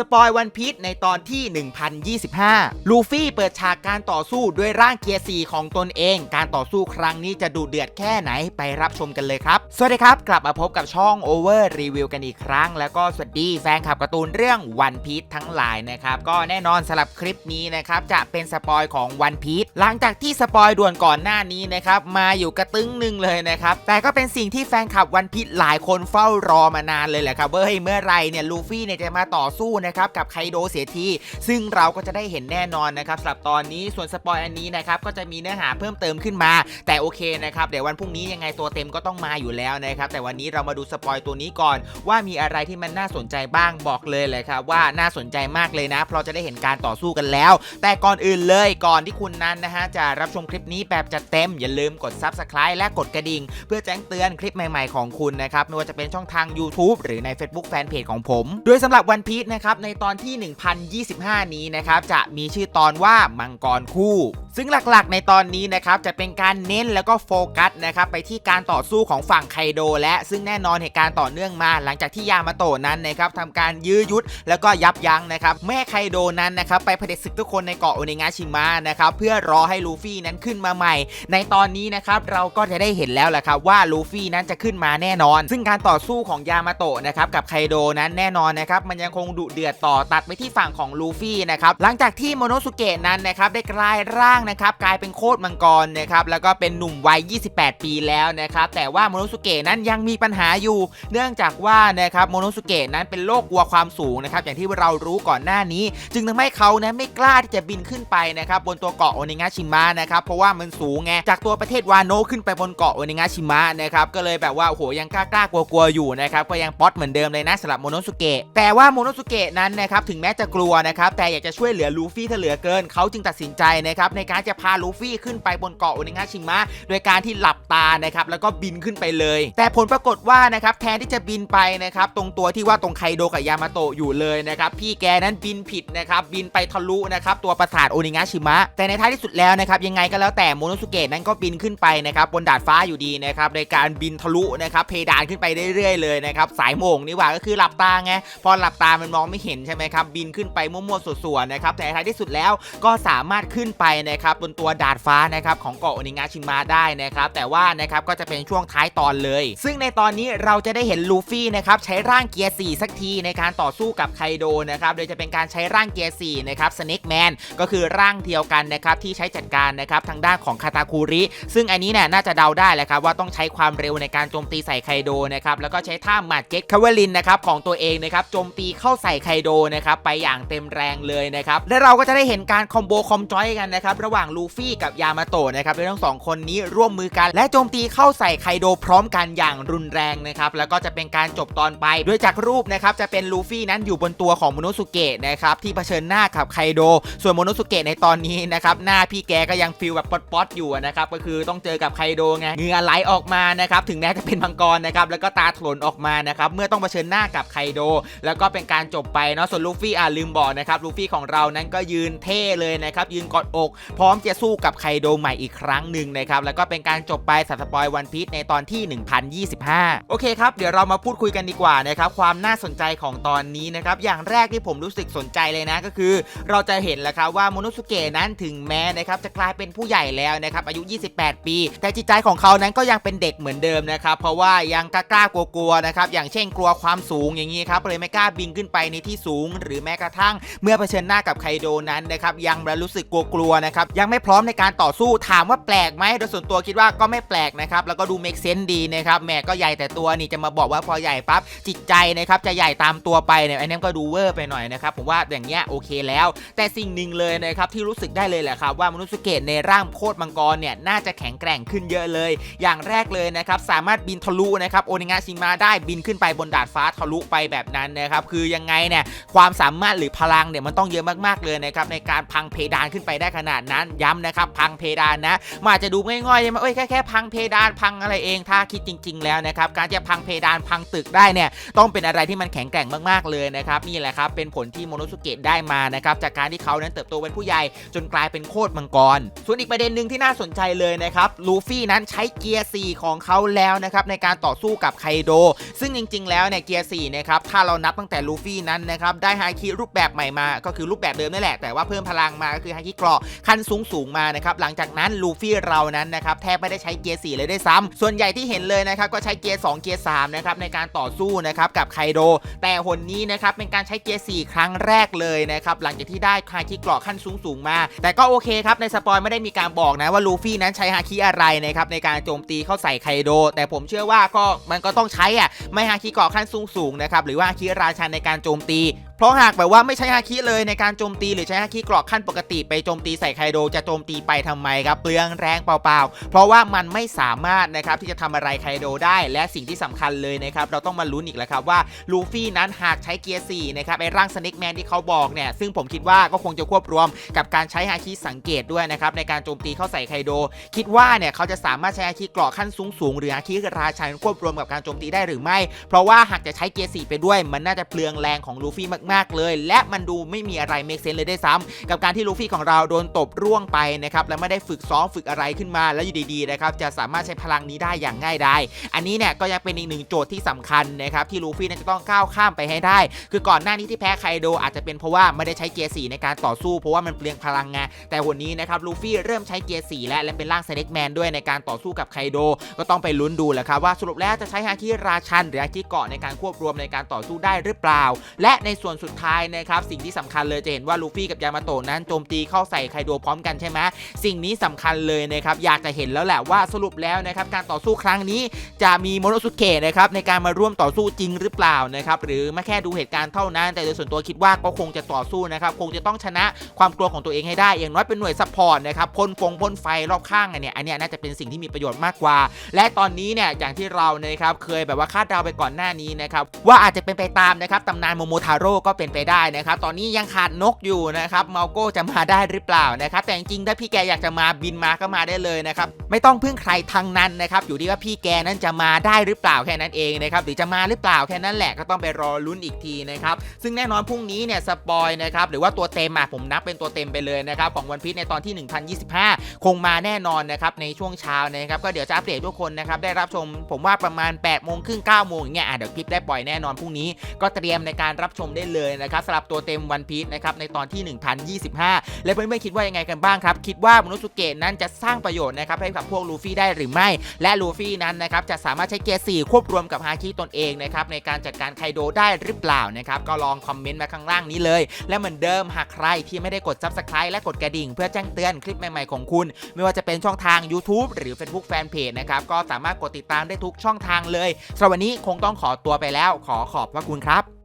สปอยวันพีชในตอนที่ 1025 ลูฟี่เปิดฉากการต่อสู้ด้วยร่างเกียร์ 4 ของตนเอง การต่อสู้ครั้งนี้จะดูเดือดแค่ไหนไปรับชมกันเลยครับ สวัสดีครับกลับมาพบกับช่อง Over Review กันอีกครั้ง แล้วก็สวัสดีแฟนคลับการ์ตูนเรื่องวันพีชทั้งหลายนะครับก็แน่นอนสำหรับคลิปนี้นะครับจะเป็นสปอยของวันพีชหลังจากที่สปอยด่วนก่อนหน้านี้นะครับมาอยู่กระตึ้งหนึ่งเลยนะครับแต่ก็เป็นสิ่งที่แฟนคลับวันพีชหลายคนเฝ้ารอมานานเลยแหละครับเฮ้ยเมื่อไหรเนี่ยลูฟี่เนี่ยจะมาต่อสู้นะครับกับไคโดเสียที ซึ่งเราก็จะได้เห็นแน่นอนนะครับสำหรับตอนนี้ส่วนสปอยอันนี้นะครับก็จะมีเนื้อหาเพิ่มเติมขึ้นมา แต่โอเคนะครับเดี๋ยววันพรุ่งนี้ยังไงตัวเต็มก็ต้องมาอยู่แล้วนะครับแต่วันนี้เรามาดูสปอยตัวนี้ก่อน ว่ามีอะไรที่มันน่าสนใจบ้างบอกเลยเลยครับว่าน่าสนใจมากเลยนะ เพราะจะได้เห็นการต่อสู้กันแล้ว แต่ก่อนอื่นเลยก่อนที่คุณนั้นนะฮะจะรับชมคลิปนี้แบบจัดเต็มอย่าลืมกด Subscribe และกดกระดิ่ง เพื่อแจ้งเตือนคลิปใหม่ ๆ ของคุณนะครับไม่ว่าจะเป็นช่องทาง YouTube หรือใน Facebook Fanpage ของผม โดยสำหรับวันพีชนะครับในตอนที่ 1025 นี้นะครับจะมีชื่อตอนว่ามังกรคู่ ซึ่งหลักๆ ในตอนนี้นะครับจะเป็นการเน้นแล้วก็โฟกัสนะครับไปที่การต่อสู้ของฝั่งไคโด และซึ่งแน่นอนเหตุการณ์ต่อเนื่องมาหลังจากที่ยามาโตะนั้นนะครับทำการยื้อยุดแล้วก็ยับยั้งนะครับแม่ไคโดนั้นนะครับไปเผด็จศึกทุกคนในเกาะโอเนงาชิมะนะครับเพื่อรอให้ลูฟี่นั้นขึ้นมาใหม่ ในตอนนี้นะครับเราก็จะได้เห็นแล้วแหละครับว่าลูฟี่นั้นจะขึ้นมาแน่นอน ซึ่งการต่อสู้ของยามาโตะนะครับกับไคโดนั้นแน่นอนนะครับมันยังคงดุเดือดต่อตัดไปที่ฝั่งของลูฟี่นะครับหลังจากที่โมโนสุเกะนั้นนะครับได้กลายร่างนะครับกลายเป็นโคตรมังกรนะครับแล้วก็เป็นหนุ่มวัย 28 ปีแล้วนะครับแต่ว่าโมโนสุเกะนั้นยังมีปัญหาอยู่ เนื่องจากว่านะครับโมโนสุเกะนั้นเป็นโรคกลัวความสูงนะครับอย่างที่เรารู้ก่อนหน้านี้ จึงทำให้เขานั้นไม่กล้าที่จะบินขึ้นไปนะครับบนตัวเกาะโอเนงาชิมะนะครับเพราะว่ามันสูงไงจากตัวประเทศวาโนขึ้นไปบนเกาะโอเนงาชิมะนะครับก็เลยแบบว่าโอ้โหยังกล้ากล้ากลัวกลัวๆอยู่นะครับก็ยังป๊อตเหมือนเดิมเลยนะสำหรับโมโนสุเกะแต่ว่าโมโนสุเกะนั้นนะครับถึงแม้จะกลัวนะครับแต่อยากจะช่วยเหลือลูฟี่ถ้าเหลือเกินเขาจึงตัดสินใจนะครับในการจะพาลูฟี่ขึ้นไปบนเกาะโอนิงาชิมะโดยการที่หลับตานะครับแล้วก็บินขึ้นไปเลย แต่ผลปรากฏว่านะครับแทนที่จะบินไปนะครับตรงตัวที่ว่าตรงไคโดกับยามาโตะอยู่เลยนะครับพี่แกนั้นบินผิดนะครับบินไปทะลุนะครับตัวปราสาทโอนิงาชิมะแต่ในท้ายที่สุดแล้วนะครับยังไงก็แล้วแต่โมโนสุเกะนั้นก็บินขึ้นไปนะครับบนดาดฟ้าอยู่ดีนะครับโดยการบินทะลุนะครับเพดานขึ้นไปเรื่อยๆเลยนะครับสายโมงนี่หว่าก็คือหลับตาไงพอหลับตามันมองไม่เห็นใช่ไหมครับบินขึ้นไปมั่วๆส่วนๆนะครับแต่ท้ายที่สุดแล้วก็สามารถขึ้นไปนะครับบนตัวดาดฟ้านะครับของเกาะโอนิงาชิมะได้นะครับแต่ว่านะครับก็จะเป็นช่วงท้ายตอนเลย ซึ่งในตอนนี้เราจะได้เห็นลูฟี่นะครับใช้ร่างเกียร์ 4 สักทีในการต่อสู้กับไคโดนะครับโดยจะเป็นการใช้ร่างเกียร์ 4 นะครับสเน็กแมนก็คือร่างเดียวกันนะครับที่ใช้จัดการนะครับทางด้านของคาตาคุริ ซึ่งอันนี้เนี่ยน่าจะเดาได้แหละครับว่าต้องใช้ความเร็วในการโจมตีใส่ไคโดนะครับแล้วก็ใช้ท่าหมัดเจ็ตคาวลินนะครับของตัวเองนะครับโจมตีเข้าใส่ไคโดนะครับไปอย่างเต็มแรงเลยนะครับและเราก็จะได้เห็นการคอมโบคอมจอยกันนะครับระหว่างลูฟี่กับยามาโตะนะครับโดยทั้งสองคนนี้ร่วมมือกัน และโจมตีเข้าใส่ไคโดพร้อมกันอย่างรุนแรงนะครับแล้วก็จะเป็นการจบตอนไปโดยจากรูปนะครับจะเป็นลูฟี่นั้นอยู่บนตัวของโมโนสุเกะนะครับที่เผชิญหน้ากับไคโด ส่วนโมโนสุเกะในตอนนี้นะครับหน้าพี่แกก็ยังฟีลแบบป๊อดๆอยู่นะครับก็คือต้องเจอกับไคโดไงเงื่อไหลออกมานะครับถึงแม้จะเป็นมังกรนะครับแล้วก็ตาถลนออกมานะครับเมื่อต้องเผชิญหน้ากับไคโด แล้วก็เป็นการจบไปเนาะส่วนลูฟี่อะลืมบอกนะครับลูฟี่ของเรานั้นก็ยืนเท่เลยนะครับยืนกอดอกพร้อมจะสู้กับไคโดใหม่อีกครั้งหนึ่งนะครับแล้วก็เป็นการจบไปสัตว์สปอยวันพีชในตอนที่ 1025 โอเคครับ เดี๋ยวเรามาพูดคุยกันดีกว่านะครับความน่าสนใจของตอนนี้นะครับอย่างแรกที่ผมรู้สึกสนใจเลยนะก็คือ เราจะเห็นแล้วครับว่าโมโนสุเกะนั้นถึงแม้นะครับจะกลายเป็นผู้ใหญ่แล้วนะครับอายุ 28 ปี แต่จิตใจของเขานั้นก็ยังเป็นเด็กเหมือนเดิมนะครับเพราะว่ายังกล้ากลัวๆนะครับอย่างเช่นกลัวความสูงอย่างนี้ครับเลยไม่กล้าบินขึ้นไปในที่สูง หรือแม้กระทั่ง เมื่อเผชิญหน้ากับไคโดนั้นนะครับยังรู้สึกกลัวๆนะครับยังไม่พร้อมในการต่อสู้ถามว่าแปลกไหมโดยส่วนตัวคิดว่าก็ไม่แปลกนะครับแล้วก็ดูเมกเซนดีนะครับแม่ก็ใหญ่แต่ตัวนี่จะมาบอกว่าพอใหญ่ปั๊บจิตใจนะครับจะใหญ่ตามตัวไปเนี่ยไอ้นี่ก็ดูเวอร์ไปหน่อยนะครับผมว่าอย่างเงี้ยโอเคแล้ว แต่สิ่งหนึ่งเลยนะครับที่รู้สึกได้เลยแหละครับว่ามนุษย์สุเกตในร่างโคตรมังกรเนี่ยน่าจะแข็งแกร่งขึ้นเยอะเลย อย่างแรกเลยนะครับสามารถบินทะลุนะครับโอนิงาชิมะได้บินขึ้นไปบนดาดฟ้าทะลุไปแบบนั้นนะครับคือยังไงเนี่ยความสามารถหรือพลังเนี่ยมันต้องเยอะมากๆเลยนะครับในการพังเพดานขึ้นไปได้ขนาดนั้นนั้นย้ำนะครับพังเพดานนะมาจะดูง่อยๆใช่ไหมเอ้ยแค่แค่พังเพดานพังอะไรเองถ้าคิดจริง ๆ แล้วนะครับการจะพังเพดานพังตึกได้เนี่ยต้องเป็นอะไรที่มันแข็งแกร่งมากๆเลยนะครับนี่แหละครับเป็นผลที่โมโนสุเกะได้มานะครับจากการที่เขานั้นเติบโตเป็นผู้ใหญ่จนกลายเป็นโคตรมังกร ส่วนอีกประเด็นหนึ่งที่น่าสนใจเลยนะครับลูฟี่นั้นใช้เกียร์4ของเขาแล้วนะครับในการต่อสู้กับไคโด ซึ่งจริง ๆ แล้วเนี่ยเกียร์4นะครับถ้าเรานับตั้งแต่ลูฟี่นั้นนะครับได้ฮาคิรูปแบบใหม่มา ก็คือรูปแบบเดิมนั่นแหละแต่ว่าเพิ่มพลังมาก็คือฮาคิเกราะขั้นสูงสูงมานะครับหลังจากนั้นลูฟี่เรานั้นนะครับแทบไม่ได้ใช้เกียร์4เลยด้วยซ้ำส่วนใหญ่ที่เห็นเลยนะครับก็ใช้เกียร์2เกียร์3นะครับในการต่อสู้นะครับกับไคโด แต่หนนี้นะครับเป็นการใช้เกียร์4ครั้งแรกเลยนะครับหลังจากที่ได้ฮาคิเกราะขั้นสูงสูงมา แต่ก็โอเคครับในสปอยไม่ได้มีการบอกนะว่าลูฟี่นั้นใช้ฮาคิอะไรนะครับในการโจมตีเข้าใส่ไคโด แต่ผมเชื่อว่าก็มันก็ต้องใช้อะไม่ฮาคิเกราะขั้นสูงสูงนะครับหรือว่าฮาคิราชันในการโจมตี เพราะหากแบบว่าไม่ใช้ฮาคิเลยในการโจมตีหรือใช้ฮาคิเกราะขั้นปกติไปโจมตีใส่ไคโดจะโจมตีไปทำไมครับเปลืองแรงเปล่าๆ เพราะว่ามันไม่สามารถนะครับที่จะทำอะไรไคโดได้ และสิ่งที่สำคัญเลยนะครับเราต้องมาลุ้นอีกแล้วครับว่าลูฟี่นั้นหากใช้เกียร์4นะครับไอ้ร่างสเน็กแมนที่เขาบอกเนี่ยซึ่งผมคิดว่าก็คงจะควบรวมกับการใช้ฮาคิสังเกตด้วยนะครับในการโจมตีเข้าใส่ไคโด คิดว่าเนี่ยเขาจะสามารถใช้ฮาคิเกราะขั้นสูงสูงๆหรือฮาคิราชันควบรวมกับการโจมตีได้หรือไม่ เพราะว่าหากจะใช้เกียร์4ไปด้วย มันน่าจะเปลืองแรงของลูฟี่มากๆ เลย และมันดูไม่มีอะไรเมคเซนเลยได้ซ้ำกับการที่ลูฟี่ของเราโดนตบร่วงไปนะครับและไม่ได้ฝึกซ้อมฝึกอะไรขึ้นมาแล้วอยู่ดีๆนะครับจะสามารถใช้พลังนี้ได้อย่างง่ายดายอันนี้เนี่ยก็ยังเป็นอีกหนึ่งโจทย์ที่สำคัญนะครับที่ลูฟี่นั้นจะต้องก้าวข้ามไปให้ได้ คือก่อนหน้านี้ที่แพ้ไคโดอาจจะเป็นเพราะว่าไม่ได้ใช้เกียร์4ในการต่อสู้เพราะว่ามันเปลืองพลังไงแต่วันนี้นะครับลูฟี่เริ่มใช้เกียร์4แล้วและเป็นร่างเซเล็กแมนด้วยในการต่อสู้กับไคโดก็ต้องไปลุ้นดูแหละครับว่าสรุปแล้วจะใช้ฮาคิราชันหรือฮาคิเกาะในการควบรวมในการต่อสู้ได้หรือเปล่า และในส่วนสุดท้ายนะครับสิ่งที่สำคัญเลยจะเห็นว่าลูฟี่กับยามาโตะนั้นโจมตีเข้าใส่ไคโดพร้อมกันใช่ไหมสิ่งนี้สำคัญเลยนะครับอยากจะเห็นแล้วแหละว่าสรุปแล้วนะครับการต่อสู้ครั้งนี้จะมีโมโนสุเกะนะครับในการมาร่วมต่อสู้จริงหรือเปล่านะครับหรือไม่แค่ดูเหตุการณ์เท่านั้น แต่โดยส่วนตัวคิดว่าก็คงจะต่อสู้นะครับคงจะต้องชนะความกลัวของตัวเองให้ได้อย่างน้อยเป็นหน่วยซัพพอร์ตนะครับพ่นฟงพ่นไฟรอบข้างเนี้ยอันนี้น่าจะเป็นสิ่งที่มีประโยชน์มากกว่า และตอนนี้เนี่ยอย่างที่เรานะครับเคยแบบว่าคาดเดาไปก่อนหน้านี้นะครับว่าอาจจะเป็นไปตามนะครับตำนานโมโมทาโร่ก็เป็นไปได้นะครับ ตอนนี้ยังขาดนกอยู่นะครับเมาโก้จะมาได้หรือเปล่านะครับ แต่จริงๆถ้าพี่แกอยากจะมาบินมาก็มาได้เลยนะครับ ไม่ต้องพึ่งใครทั้งนั้นนะครับ อยู่ที่ว่าพี่แกนั้นจะมาได้หรือเปล่าแค่นั้นเองนะครับ หรือจะมาหรือเปล่าแค่นั้นแหละก็ต้องไปรอลุ้นอีกทีนะครับ ซึ่งแน่นอนพรุ่งนี้เนี่ยสปอยนะครับหรือว่าตัวเต็มอะผมนับเป็นตัวเต็มไปเลยนะครับของวันพีชในตอนที่ 1025 คงมาแน่นอนนะครับในช่วงเช้านะครับก็เดี๋ยวจะอัปเดตทุกคนนะครับได้รับชมผมว่าประมาณ8โมงครึ่ง9โมงอย่างเงี้ยอะเดี๋ยวคลิปได้ปล่อยแน่นอนพรุ่งนี้ก็เตรียมในการรับชมได้เลยนะครับสำหรับตัวเต็มวันพีชนะครับในตอนที่ 1025 และเพื่อนๆคิดว่ายังไงกันบ้างครับ คิดว่ามนุษย์สุเกะนั้นจะสร้างประโยชน์นะครับให้กับพวกลูฟี่ได้หรือไม่ และลูฟี่นั้นนะครับจะสามารถใช้เกียร์ 4 ควบรวมกับฮาคิตนเองนะครับในการจัดการไคโดได้หรือเปล่านะครับก็ลองคอมเมนต์มาข้างล่างนี้เลย และเหมือนเดิมหากใครที่ไม่ได้กด subscribe และกดกระดิ่ง เพื่อแจ้งเตือนคลิปใหม่ๆของคุณ ไม่ว่าจะเป็นช่องทาง YouTube หรือ Facebook Fanpage นะครับก็สามารถกดติดตามได้ทุกช่องทางเลยสำหรับวันนี้คงต้องขอตัวไปแล้ว ขอขอบพระคุณครับ